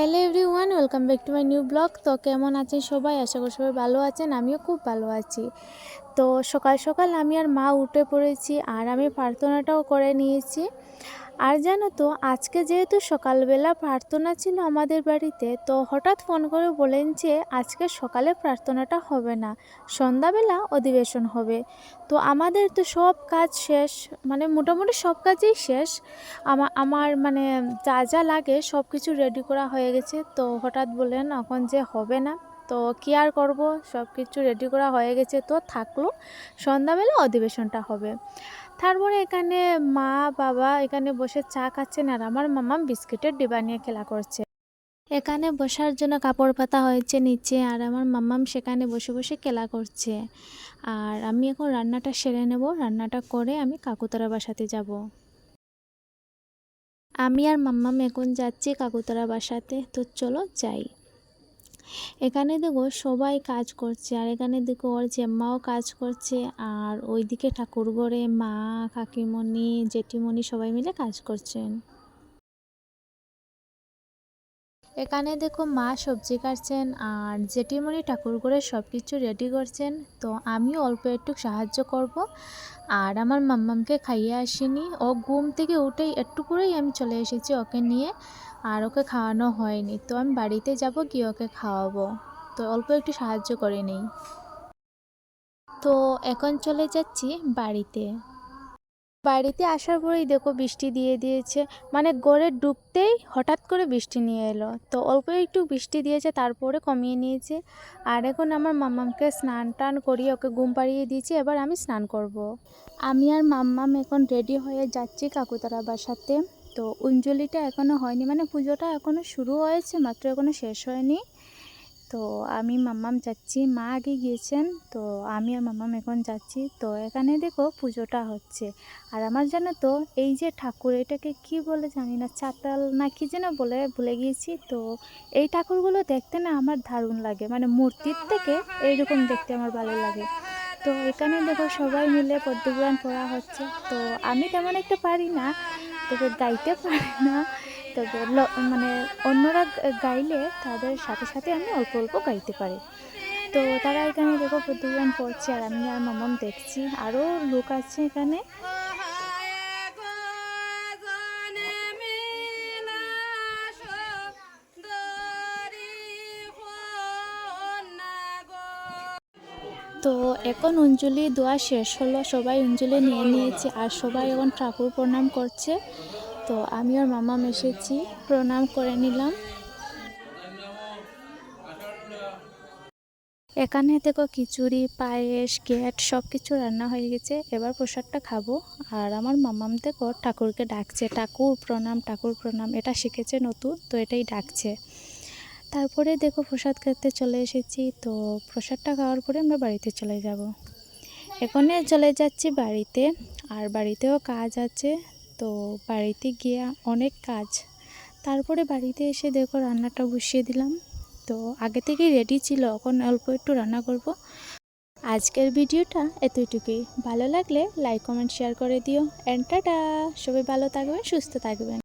Hello everyone welcome back to my new blog. তো কেমন আছেন সবাই? আশা করি সবাই ভালো আছেন, আমিও খুব ভালো আছি। তো সকাল সকাল আমি আর মা উঠে পড়েছি আর আমি প্রার্থনাটাও করে নিয়েছি। আর জানো তো, আজকে যেহেতু সকালবেলা প্রার্থনা ছিল আমাদের বাড়িতে, তো হঠাৎ ফোন করে বলেন যে আজকে সকালে প্রার্থনাটা হবে না, সন্ধ্যাবেলা অধিবেশন হবে। তো আমাদের তো সব কাজ শেষ মানে মোটামুটি সব কাজই শেষ। আমার আমার মানে যা যা লাগে সব কিছু রেডি করা হয়ে গেছে, তো হঠাৎ বললেন এখন যে হবে না, তো কী আর করব? সব কিছু রেডি করা হয়ে গেছে, তো থাকল সন্ধ্যাবেলা অধিবেশনটা হবে। তারপরে এখানে মা, বাবা এখানে বসে চা খাচ্ছেন আর আমার মামা বিস্কিটের ডিবা নিয়ে খেলা করছে। এখানে বসার জন্য কাপড় পাতা হয়েছে নিচে আর আমার মাম্মাম সেখানে বসে বসে খেলা করছে। আর আমি এখন রান্নাটা সেরে নেব, রান্নাটা করে আমি কাকুতারা বাসাতে যাব। আমি আর মাম্মাম এখন যাচ্ছি কাকুতারা বাসাতে, তো চলো যাই। এখানে দেখো সবাই কাজ করছে, আর এখানে দেখো ওর জেম্মাও কাজ করছে, আর ওইদিকে ঠাকুর ঘরে মা, কাকিমণি, জেঠিমণি সবাই মিলে কাজ করছেন। এখানে দেখো মা সবজি কাটছেন আর জেঠিমণি ঠাকুর করে সব কিছু রেডি করছেন। তো আমিও অল্প একটু সাহায্য করব। আর আমার মাম্মামকে খাইয়ে আসিনি। ও ঘুম থেকে উঠেই একটু করেই আমি চলে এসেছি ওকে নিয়ে। আর ওকে খাওয়ানো হয়নি। তো আমি বাড়িতে যাব, গিয়ে ওকে খাওয়াবো। তো অল্প একটু সাহায্য করে নেই। তো এখন চলে যাচ্ছি বাড়িতে। বাড়িতে আসার পরেই দেখো বৃষ্টি দিয়ে দিয়েছে। মানে গড়ে ডুবতেই হঠাৎ করে বৃষ্টি নিয়ে এলো। তো অল্প একটু বৃষ্টি দিয়েছে, তারপরে কমিয়ে নিয়েছে। আর এখন আমার মাম্মামকে স্নান টান করিয়ে ওকে ঘুম পাড়িয়ে দিয়েছি, এবার আমি স্নান করব। আমি আর মাম্মাম এখন রেডি হয়ে যাচ্ছি কাকুতারা বাসাতে। তো অঞ্জলিটা এখনও হয়নি মানে পুজোটা এখনও শুরু হয়েছে, মাত্র এখনও শেষ হয়নি। তো আমি মাম্মাম যাচ্ছি, মা আগে গিয়েছেন, তো আমি আর মাম্মাম এখন যাচ্ছি। তো এখানে দেখো পুজোটা হচ্ছে। আর আমার জানো তো, এই যে ঠাকুর, এটাকে কি বলে জানি না, চাতাল না কি যেন বলে, ভুলে গিয়েছি। তো এই ঠাকুরগুলো দেখতে না আমার দারুণ লাগে মানে মূর্তির থেকে এইরকম দেখতে আমার ভালো লাগে। তো এখানে দেখো সবাই মিলে পদ্মপুরাণ পড়া হচ্ছে। তো আমি তেমন একটা পারি না, তবে গাইতে পারি না। তবে মানে অন্যরা গাইলে তাদের সাথে সাথে আমি অল্প অল্প গাইতে পারি। তো তারা এখানে দেখো প্রতিদিন পড়ছে আর আমি আর মামাম দেখছি। আরও লোক আছে এখানে। তো এখন অঞ্জলি দোয়া শেষ হলো। সবাই অঞ্জলি নিয়ে নিয়েছে আর সবাই এখন ঠাকুর প্রণাম করছে। তো আমি আর মামাম এসেছি প্রণাম করে নিলাম। এখানে দেখো খিচুড়ি, পায়েস গেট সব কিছু রান্না হয়ে গেছে। এবার প্রসাদটা খাব। আর আমার মামাম দেখো ঠাকুরকে ডাকছে, ঠাকুর প্রণাম ঠাকুর প্রণাম। এটা শিখেছে নতুন, তো এটাই ডাকছে। তারপরে দেখো প্রসাদ খেতে চলে এসেছি, তো প্রসাদটা খাওয়ার পরে আমরা বাড়িতে চলে যাব। এখানে চলে যাচ্ছি বাড়িতে, আর বাড়িতেও কাজ আছে তো বাড়িতে গিয়ে অনেক কাজ। তারপরে বাড়িতে এসে দেখো রান্নাটা বসিয়ে দিলাম। তো আগে থেকেই রেডি ছিল, এখন অল্প একটু রান্না করব। আজকের ভিডিওটা এতটুকুই। ভালো লাগলে লাইক কমেন্ট শেয়ার করে দিও। অ্যান্ড টাটা সবাই ভালো থাকবেন, সুস্থ থাকবেন।